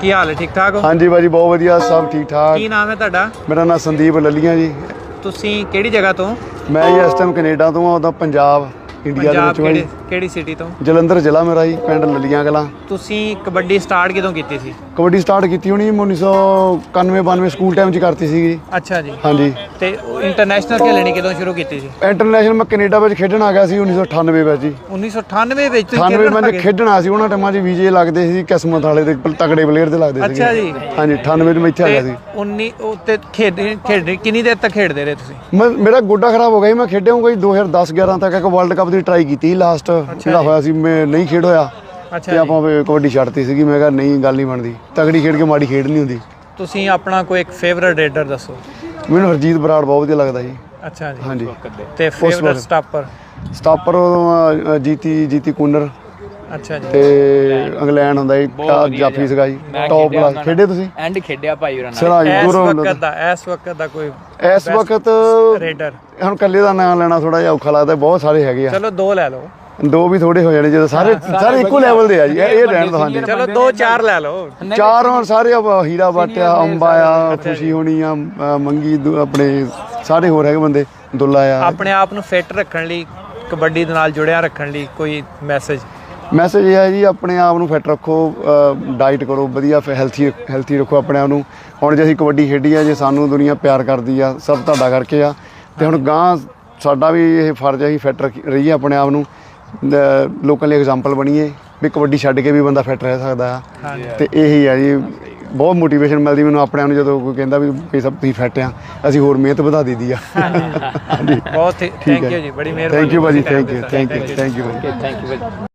ਕੀ ਹਾਲ ਹੈ? ਠੀਕ ਠਾਕ ਹੋ? ਹਾਂਜੀ ਬਾਜੀ ਬਹੁਤ ਵਧੀਆ ਸਭ ਠੀਕ ਠਾਕ। ਕੀ ਨਾਮ ਹੈ ਤੁਹਾਡਾ? ਮੇਰਾ ਨਾਮ ਸੰਦੀਪ ਲੱਲੀਆਂ ਜੀ। ਤੁਸੀਂ ਕਿਹੜੀ ਜਗ੍ਹਾ ਤੋਂ? ਮੈਂ ਇਸ ਟਾਈਮ ਕੈਨੇਡਾ ਤੋਂ ਆ ਉਹਦਾ ਪੰਜਾਬ ਇੰਡੀਆ ਦੇ ਵਿੱਚੋਂ ਕਿਹੜੀ ਸਿਟੀ ਤੋਂ? ਜਲੰਧਰ ਜ਼ਿਲ੍ਹਾ ਮੇਰਾ ਜੀ ਪਿੰਡ ਲੱਲੀਆਂ ਕਲਾਂ। ਤੁਸੀਂ ਕਬੱਡੀ ਸਟਾਰਟ ਕਿਦੋਂ ਕੀਤੀ ਸੀ? ਕਬੱਡੀ ਸਟਾਰਟ ਕੀਤੀ ਹੋਣੀ 1991 92 ਸਕੂਲ ਟਾਈਮ 'ਚ ਕਰਤੀ ਸੀਗੀ। ਜੀ ਅੱਛਾ ਜੀ। ਹਾਂਜੀ। ਤੇ ਇੰਟਰਨੈਸ਼ਨਲ ਖੇਲਣੀ ਕਦੋਂ ਸ਼ੁਰੂ ਕੀਤੀ ਸੀ? ਇੰਟਰਨੈਸ਼ਨਲ ਮੈਂ ਕੈਨੇਡਾ ਵਿੱਚ ਖੇਡਣ ਆ ਗਿਆ ਸੀ 1998 ਵਿੱਚ ਜੀ। 1998 ਵਿੱਚ ਤੁਸੀਂ 98 ਖੇਡਣ ਮੈਂ? ਖੇਡਣਾ ਸੀ ਉਹਨਾਂ ਟਾਈਮਾਂ 'ਚ ਵੀਜੇ ਲੱਗਦੇ ਸੀ ਕਿਸਮਤ ਵਾਲੇ ਦੇ ਤਗੜੇ ਪਲੇਅਰ ਦੇ ਲੱਗਦੇ ਅੱਛਾ ਜੀ। ਹਾਂਜੀ 98 'ਚ ਮੈਂ ਇੱਥੇ ਆ ਗਿਆ ਸੀ। 19 ਉਹ ਤੇ ਖੇਡ ਖੇਡ ਕਿੰਨੀ ਦੇਰ ਤੱਕ ਖੇਡਦੇ ਰਹੇ ਤੁਸੀਂ? ਮੇਰਾ ਗੋਡਾ ਖਰਾਬ ਹੋ ਗਿਆ ਸੀ ਮੈਂ ਖੇਡਿਆ ਹਾਂ ਕੋਈ 2010 11 ਤੱਕ ਇੱਕ ਵਰਲਡ ਕੱਪ ਦੀ ਟਰਾਈ ਕੀਤੀ ਲਾਸਟ ਜਿਹੜਾ ਹੋਇਆ ਸੀ ਮੈਂ ਨਹੀਂ ਖੇਡ ਹੋਇਆ। ਤੇ ਆਪਾਂ ਫਿਰ ਕਬੱਡੀ ਛੱਡਤੀ ਸੀਗੀ ਮੈਂ ਕਿਹਾ ਨਹੀਂ ਗੱਲ ਨਹੀਂ ਬਣਦੀ। ਤਗੜੀ ਖੇਡ ਕੇ ਮਾੜੀ ਖੇਡ ਨਹੀਂ ਹੁੰਦੀ। ਤੁਸੀਂ ਆਪਣਾ ਕੋਈ ਇੱਕ ਫੇਵਰਿਟ ਰੇਡਰ ਦੱਸੋ। ਮੈਨੂੰ ਹਰਜੀਤ ਬਰਾੜ ਬਹੁਤ ਵਧੀਆ ਲੱਗਦਾ ਜੀ। ਅੱਛਾ ਜੀ। ਹਾਂਜੀ। ਤੇ favourite. Stopper stopper Jeeti Jeeti Kooner. ਅੱਛਾ ਜੀ। ਤੇ ਇੰਗਲੈਂਡ ਹੁੰਦਾ ਜੀ ਜਾਫੀ ਸੀਗਾ ਜੀ ਟੌਪ ਵਾਲਾ ਖੇਡੇ ਤੁਸੀਂ? ਐਂਡ ਖੇਡਿਆ ਭਾਈ ਹੋਰਾਂ ਨਾਲ। ਇਸ ਵਕਤ ਦਾ ਇਸ ਵਕਤ ਦਾ ਕੋਈ ਇਸ ਵਕਤ ਰੇਡਰ ਹੁਣ ਕੱਲੇ ਦਾ ਨਾਮ ਲੈਣਾ ਥੋੜਾ ਜਿਹਾ ਔਖਾ ਲੱਗਦਾ ਬਹੁਤ ਸਾਰੇ ਹੈਗੇ ਆ। ਚਲੋ ਦੋ ਲੈ ਲਓ। ਦੋ ਵੀ ਥੋੜੇ ਹੋ ਜਾਣੇ ਜਦੋਂ ਸਾਰੇ ਸਾਰੇ ਇੱਕੋ ਲੈਵਲ ਦੇ ਆ ਜੀ। ਇਹ ਇਹ ਰਹਿਣ ਦੋ ਹਾਂਜੀ। ਚਲੋ ਦੋ ਚਾਰ ਲੈ ਲਓ। ਚਾਰ ਸਾਰੇ ਆ, ਹੀਰਾ ਬਾਟਿਆ ਅੰਬਾ ਆ ਖੁਸ਼ੀ ਹੋਣੀ ਆ ਅ, ਮੰਗੀ ਦੂ- ਆਪਣੇ ਸਾਰੇ ਹੋਰ ਹੈਗੇ ਬੰਦੇ ਦੁੱਲਾ ਆ। ਆਪਣੇ ਆਪ ਨੂੰ ਫਿੱਟ ਰੱਖਣ ਲਈ ਕਬੱਡੀ ਦੇ ਨਾਲ ਜੁੜਿਆ ਰੱਖਣ ਲਈ ਕੋਈ ਮੈਸੇਜ ਮੈਸੇਜ ਇਹ ਹੈ ਜੀ ਆਪਣੇ ਆਪ ਨੂੰ ਫਿੱਟ ਰੱਖੋ ਡਾਈਟ ਕਰੋ ਵਧੀਆ ਹੈਲਥੀ ਹੈਲਥੀ ਰੱਖੋ ਆਪਣੇ ਆਪ ਨੂੰ। ਹੁਣ ਜੇ ਅਸੀਂ ਕਬੱਡੀ ਖੇਡੀ ਆ ਜੇ ਸਾਨੂੰ ਦੁਨੀਆ ਪਿਆਰ ਕਰਦੀ ਆ ਸਭ ਤੁਹਾਡਾ ਕਰਕੇ ਆ। ਤੇ ਹੁਣ ਗਾਂ ਸਾਡਾ ਵੀ ਇਹ ਫਰਜ਼ ਹੈ ਅਸੀਂ ਫਿੱਟ ਰਹੀਏ ਆਪਣੇ ਆਪ ਨੂੰ। ਲੋਕਾਂ ਲਈ ਐਗਜ਼ਾਮਪਲ ਬਣੀਏ ਵੀ ਕਬੱਡੀ ਛੱਡ ਕੇ ਵੀ ਬੰਦਾ ਫਿੱਟ ਰਹਿ ਸਕਦਾ। ਆ ਤੇ ਇਹੀ ਆ ਜੀ ਬਹੁਤ ਮੋਟੀਵੇਸ਼ਨ ਮਿਲਦੀ ਮੈਨੂੰ ਆਪਣੇ ਆਪ ਨੂੰ ਜਦੋਂ ਕੋਈ ਕਹਿੰਦਾ ਵੀ ਵੀ ਸਭ ਤੁਸੀਂ ਫਿੱਟ ਆ ਅਸੀਂ ਹੋਰ ਮਿਹਨਤ ਵਧਾ ਦਿੱਤੀ ਆ। ਹਾਂਜੀ। ਬਹੁਤ ਥੈਂਕ ਯੂ ਜੀ ਬੜੀ ਮਿਹਰਬਾਨੀ ਥੈਂਕ ਯੂ ਭਾਜੀ thank you. Thank you thank you thank you